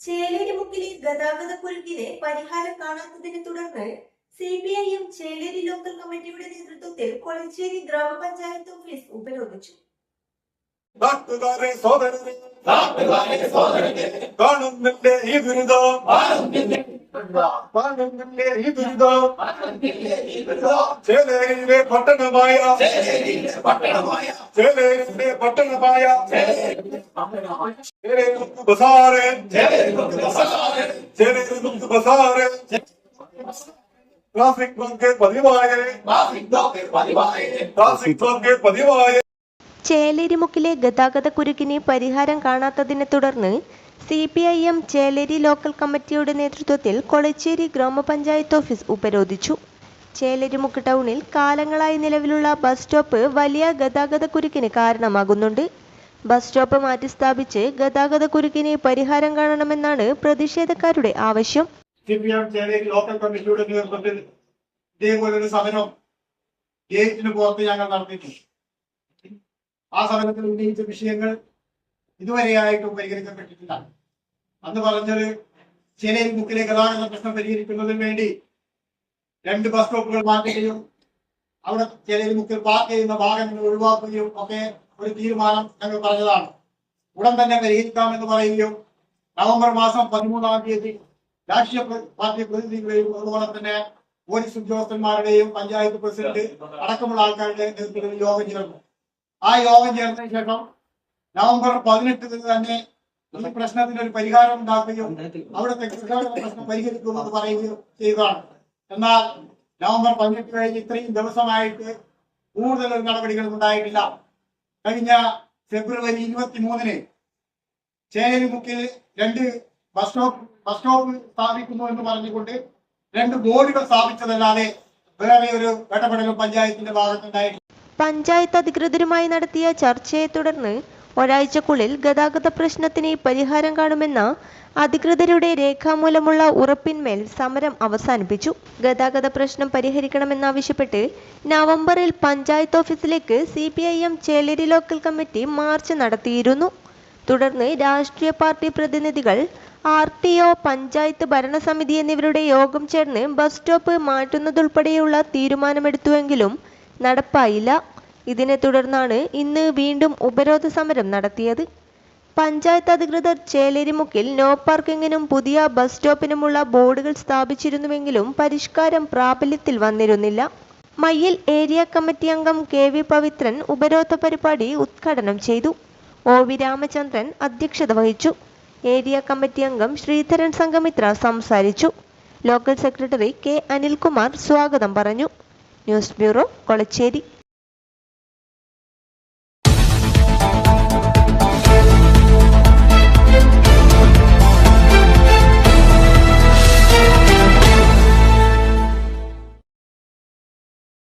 ചേലേരിമുക്കിലെ ഗതാഗത കുരുക്കിന് പരിഹാരം കാണാത്തതിനെ തുടർന്ന് C P I M Cheleri local കമ്മിറ്റിയുടെ നേതൃത്വത്തിൽ കൊളച്ചേരി ഗ്രാമപഞ്ചായത്ത് ഓഫീസ് ഉപരോധിച്ചു. നാട്ടുകാരെ സോദരനെ കാണുന്നില്ലേ ഈ ദുരിതം? ചേലേരിയിലെ പട്ടണമായ ചേലേരിയിലെ പട്ടണമായ ബസാറ്. ചേലേരിമുക്ക് ബസാറ്. ട്രാഫിക് ബ്ലോക്ക് പതിവായ. ട്രാഫിക് ബ്ലോക്ക് പതിവായ. ചേലേരിമുക്കിലെ ഗതാഗത കുരുക്കിന് പരിഹാരം കാണാത്തതിനെ തുടർന്ന് C P I M Cheleri local കമ്മിറ്റിയുടെ നേതൃത്വത്തിൽ കൊളച്ചേരി ഗ്രാമപഞ്ചായത്ത് ഓഫീസ് ഉപരോധിച്ചു. ചേലേരിമുക്ക് ടൗണിൽ കാലങ്ങളായി നിലവിലുള്ള ബസ് സ്റ്റോപ്പ് വലിയ ഗതാഗത കുരുക്കിന് കാരണമാകുന്നുണ്ട്. ബസ് സ്റ്റോപ്പ് മാറ്റിസ്ഥാപിച്ച് ഗതാഗത കുരുക്കിന് പരിഹാരം കാണണമെന്നാണ് പ്രതിഷേധക്കാരുടെ ആവശ്യം. ലോക്കൽ കമ്മിറ്റിയുടെ ഇതേപോലെ ഒരു സമരം ഗേറ്റിന് പുറത്ത് ഞങ്ങൾ നടത്തിയിട്ടുണ്ട്. ആ സമയത്ത് ഉന്നയിച്ച വിഷയങ്ങൾ ഇതുവരെയായിട്ടും പരിഹരിക്കപ്പെട്ടിട്ടില്ല അന്ന് പറഞ്ഞത് ചെന്നൈ ബുക്കിലെ ഗതാഗത പ്രശ്നം പരിഹരിക്കുന്നതിന് വേണ്ടി രണ്ട് ബസ് സ്റ്റോപ്പുകൾ മാറ്റുകയും അവിടെ ചെന്നൈ ബുക്കിൽ പാർക്ക് ചെയ്യുന്ന വാഹനങ്ങൾ ഒഴിവാക്കുകയും ഒക്കെ ഒരു തീരുമാനം ഞങ്ങൾ പറഞ്ഞതാണ്. ഉടൻ തന്നെ പരിഹരിക്കാമെന്ന് പറയുകയും നവംബർ മാസം പതിമൂന്നാം തീയതി രാഷ്ട്രീയ പാർട്ടി പ്രതിനിധികളെയും അതുപോലെ തന്നെ പോലീസ് ഉദ്യോഗസ്ഥന്മാരുടെയും പഞ്ചായത്ത് പ്രസിഡന്റ് അടക്കമുള്ള ആൾക്കാരുടെ നേതൃത്വത്തിൽ യോഗം ചേർന്നു. ആ യോഗം ചേർന്നതിന് ശേഷം നവംബർ പതിനെട്ടിന് തന്നെ ഈ പ്രശ്നത്തിന് ഒരു പരിഹാരം ഉണ്ടാക്കുകയും അവിടുത്തെ ഗതാഗത പ്രശ്നം പരിഹരിക്കുമെന്ന് പറയുകയും ചെയ്തതാണ് എന്നാൽ നവംബർ പതിനെട്ട് കഴിഞ്ഞ് ഇത്രയും ദിവസമായിട്ട് കൂടുതൽ നടപടികൾ ഉണ്ടായിട്ടില്ല. കഴിഞ്ഞ ഫെബ്രുവരി ഇരുപത്തി മൂന്നിന് ചേരിമുക്കിൽ രണ്ട് ബസ് സ്റ്റോപ്പ് ബസ് സ്റ്റോപ്പ് സ്ഥാപിക്കുന്നു എന്ന് പറഞ്ഞുകൊണ്ട് രണ്ട് ബോർഡുകൾ സ്ഥാപിച്ചതല്ലാതെ വേറെ ഒരു ഇടപെടലും പഞ്ചായത്തിന്റെ ഭാഗത്തുണ്ടായിട്ടില്ല പഞ്ചായത്ത് അധികൃതരുമായി നടത്തിയ ചർച്ചയെ തുടർന്ന് ഒരാഴ്ചക്കുള്ളിൽ ഗതാഗത പ്രശ്നത്തിന് പരിഹാരം കാണുമെന്ന അധികൃതരുടെ രേഖാമൂലമുള്ള ഉറപ്പിന്മേൽ സമരം അവസാനിപ്പിച്ചു. ഗതാഗത പ്രശ്നം പരിഹരിക്കണമെന്നാവശ്യപ്പെട്ട് നവംബറിൽ പഞ്ചായത്ത് ഓഫീസിലേക്ക് C P I M Cheleri local committee march നടത്തിയിരുന്നു. തുടർന്ന് രാഷ്ട്രീയ പാർട്ടി പ്രതിനിധികൾ ആർ ടി ഒ പഞ്ചായത്ത് ഭരണസമിതി എന്നിവരുടെ യോഗം ചേർന്ന് ബസ് സ്റ്റോപ്പ് മാറ്റുന്നതുൾപ്പെടെയുള്ള തീരുമാനമെടുത്തുവെങ്കിലും നടപ്പായില്ല. ഇതിനെ തുടർന്നാണ് ഇന്ന് വീണ്ടും ഉപരോധ സമരം നടത്തിയത്. പഞ്ചായത്ത് അധികൃതർ ചേലേരിമുക്കിൽ നോ പാർക്കിങ്ങിനും പുതിയ ബസ് സ്റ്റോപ്പിനുമുള്ള ബോർഡുകൾ സ്ഥാപിച്ചിരുന്നുവെങ്കിലും പരിഷ്കാരം പ്രാബല്യത്തിൽ വന്നിരുന്നില്ല. മയ്യിൽ ഏരിയ കമ്മിറ്റി അംഗം കെ വി പവിത്രൻ ഉപരോധ പരിപാടി ഉദ്ഘാടനം ചെയ്തു. ഒ വി രാമചന്ദ്രൻ അധ്യക്ഷത വഹിച്ചു. ഏരിയ കമ്മിറ്റി അംഗം ശ്രീധരൻ സംഘമിത്ര സംസാരിച്ചു. ലോക്കൽ സെക്രട്ടറി കെ അനിൽകുമാർ സ്വാഗതം പറഞ്ഞു. News bureau Kolachery.